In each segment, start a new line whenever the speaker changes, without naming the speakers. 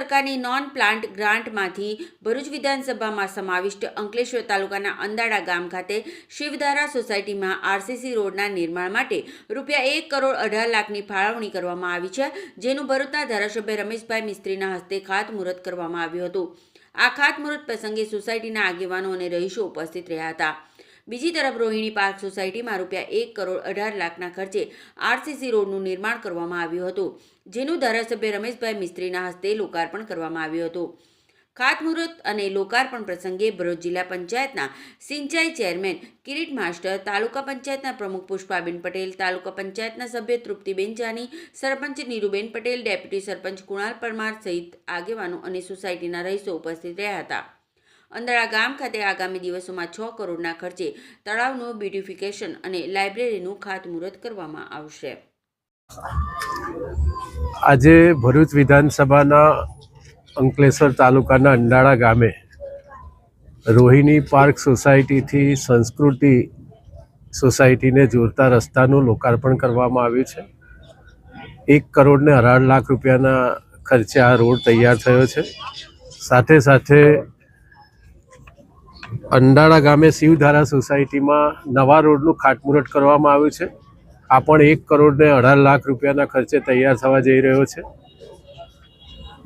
સરકારની non plant ગ્રાન્ટમાંથી Bharuch વિધાનસભામાં સમાવિષ્ટ અંકલેશ્વર તાલુકાના અંદાડા ગામ ખાતે શિવધારા સોસાયટીમાં આરસીસી રોડના નિર્માણ માટે રૂપિયા એક કરોડ અઢાર લાખની ફાળવણી કરવામાં આવી છે, જેનું ભરૂચના ધારાસભ્ય રમેશભાઈ મિસ્ત્રીના હસ્તે ખાતમુહૂર્ત કરવામાં આવ્યું હતું. આ ખાતમુહૂર્ત પ્રસંગે સોસાયટીના આગેવાનો અને રહીશો ઉપસ્થિત રહ્યા હતા. બીજી તરફ રોહિણી પાર્ક સોસાયટીમાં રૂપિયા એક કરોડ અઢાર લાખના ખર્ચે આરસીસી રોડનું નિર્માણ કરવામાં આવ્યું હતું, જેનું ધારાસભ્ય રમેશભાઈ મિસ્ત્રીના હસ્તે લોકાર્પણ કરવામાં આવ્યું હતું. ખાતમુહૂર્ત અને લોકાર્પણ પ્રસંગે ભરૂચ જિલ્લા પંચાયતના સિંચાઈ ચેરમેન કિરીટ માસ્ટર, તાલુકા પંચાયતના પ્રમુખ પુષ્પાબેન પટેલ, તાલુકા પંચાયતના સભ્ય તૃપ્તિબેન જાની, સરપંચ નીરુબેન પટેલ, ડેપ્યુટી સરપંચ કુણાલ પરમાર સહિત આગેવાનો અને સોસાયટીના રહીશો ઉપસ્થિત રહ્યા હતા. અંદળા ગામ ખાતે આગામી દિવસોમાં છ કરોડના ખર્ચે તળાવનું બ્યુટિફિકેશન અને લાઇબ્રેરીનું ખાતમુહૂર્ત કરવામાં આવશે.
આજે ભરૂચ વિધાનસભાના અંકલેશ્વર તાલુકાના અંડાળા ગામે રોહિણી પાર્ક સોસાયટીથી સંસ્કૃતિ સોસાયટીને જોડતા રસ્તાનું લોકાર્પણ કરવામાં આવ્યું છે. એક કરોડને અઢાર લાખ રૂપિયાના ખર્ચે આ રોડ તૈયાર થયો છે. સાથે સાથે અંડાળા ગામે શિવધારા સોસાયટીમાં નવા રોડનું ખાટમુરટ કરવામાં આવ્યું છે. આ પણ એક કરોડને અઢાર લાખ રૂપિયાના ખર્ચે તૈયાર થવા જઈ રહ્યો છે.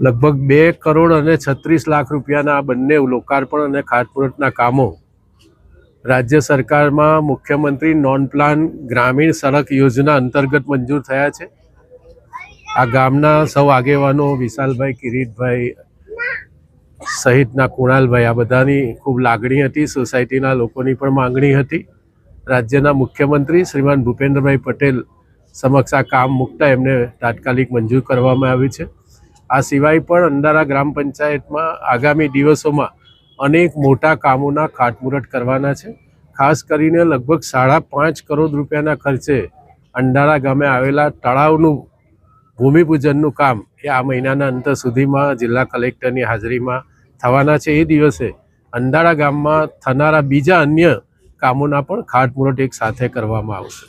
લગભગ બે કરોડ અને છત્રીસ લાખ રૂપિયાના આ બંને લોકાર્પણ અને ખાટમુરટના કામો રાજ્ય સરકારમાં મુખ્યમંત્રી નોન પ્લાન ગ્રામીણ સડક યોજના અંતર્ગત મંજૂર થયા છે. આ ગામના સૌ આગેવાનો વિશાલભાઈ કિરીટભાઈ સહિતના કુણાલભાઈ, આ બધાની ખૂબ લાગણી હતી, સોસાયટીના લોકોની પણ માંગણી હતી. રાજ્યના મુખ્યમંત્રી શ્રીમાન ભૂપેન્દ્રભાઈ પટેલ સમક્ષ આ કામ મૂકતા એમને તાત્કાલિક મંજૂર કરવામાં આવ્યું છે. આ સિવાય પણ અંડારા ગ્રામ પંચાયતમાં આગામી દિવસોમાં અનેક મોટા કામોના ખાટમુરટ કરવાના છે. ખાસ કરીને લગભગ સાડા પાંચ કરોડ રૂપિયાના ખર્ચે અંડારા ગામે આવેલા તળાવનું ભૂમિપૂજનનું કામ એ આ મહિનાના અંત સુધીમાં જિલ્લા કલેક્ટરની હાજરીમાં થવાના છે એ દિવસે અંડાળા ગામમાં થનારા બીજા અન્ય કામોના પણ ખાટમુરટ એક સાથે કરવામાં આવશે.